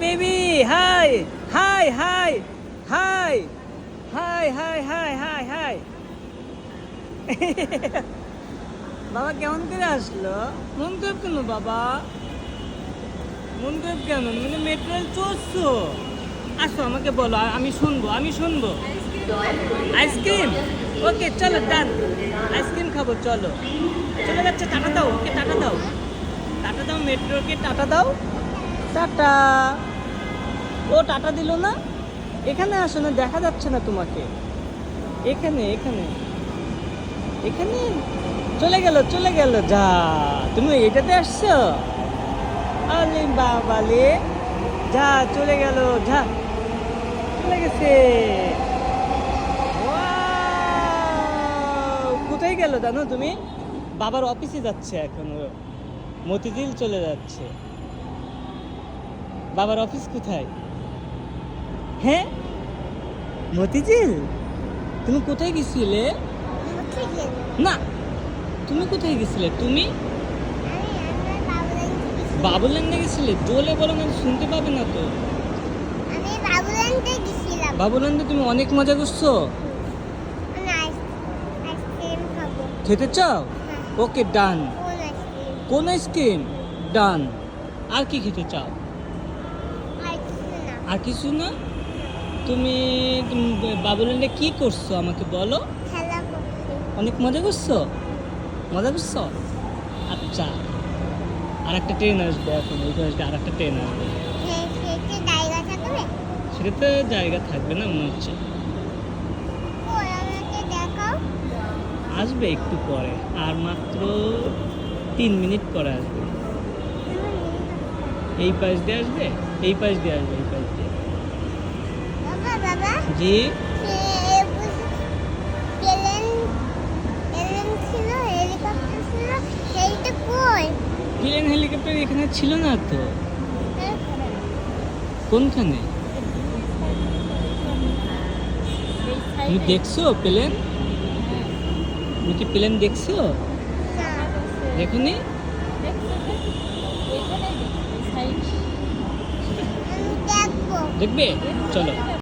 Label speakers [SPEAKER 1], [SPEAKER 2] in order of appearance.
[SPEAKER 1] Baby hi hi hi hi hi hi hi hi hi বাবা কেমন করে আসলো? মন খারাপ কেন, বাবা? মন খারাপ কেন? মানে মেট্রো রেল চড়ছো। আসো, আমাকে বলো আমি শুনব আমি শুনব। আইসক্রিম ওকে চলো ডান আইসক্রিম খাব, চলো। চলে যাচ্ছে টাটা দাও, ওকে টাটা দাও। মেট্রোকে টাটা দাও। টাটা। ও টাটা দিল না? এখানে আসো না, দেখা যাচ্ছে না তোমাকে। এখানে এখানে। এখানে? চলে গেল চলে গেল, যা। তুমি এটাতে আসছো? আলে বাবালে যা, চলে গেল, যা। চলে গেছে। কোথায় গেল জানো তুমি? বাবার অফিসে যাচ্ছে এখন। মতিঝিল চলে যাচ্ছে। বাবার অফিস কোথায়? হ্যাঁ? মতিঝিল? তুমি কোথায় গেছিলে? না তুমি কোথায় গেছিলে? তুমি? বাবুল্যান্ডে গেছিলে? জোলে বলো না শুনতে পাবে না তো। বাবুল্যান্ডে তুমি অনেক মজা করছ? খেতে চাও?
[SPEAKER 2] হ্যাঁ।
[SPEAKER 1] ওকে ডান
[SPEAKER 2] কোন আইসক্রিম
[SPEAKER 1] ডান। আর কি খেতে চাও?
[SPEAKER 2] আর কিছু না।
[SPEAKER 1] তুমি বাবুল্যান্ডে কি করছ? আমাকে বলো। অনেক মজা করছ? মজা করছ? আচ্ছা। আর একটা ট্রেন আসবে এখন ওই আসবে আর একটা ট্রেন আসবে।
[SPEAKER 2] সে- সেটি
[SPEAKER 1] সেটাতে জায়গা থাকবে না মনে হচ্ছে। আসবে একটু পরে আর মাত্র তিন মিনিট পরে আসবে। এই পাশ দিয়ে আসবে? এই পাশ দিয়ে আসবে, এই পাশ দিয়ে। জি।
[SPEAKER 2] প্লেন হেলিকপ্টার
[SPEAKER 1] এখানে ছিল না তো? কোনখানে? তুমি দেখছ প্লেন তুমি কি প্লেন দেখছ? দেখুনি দেখবে? চলো।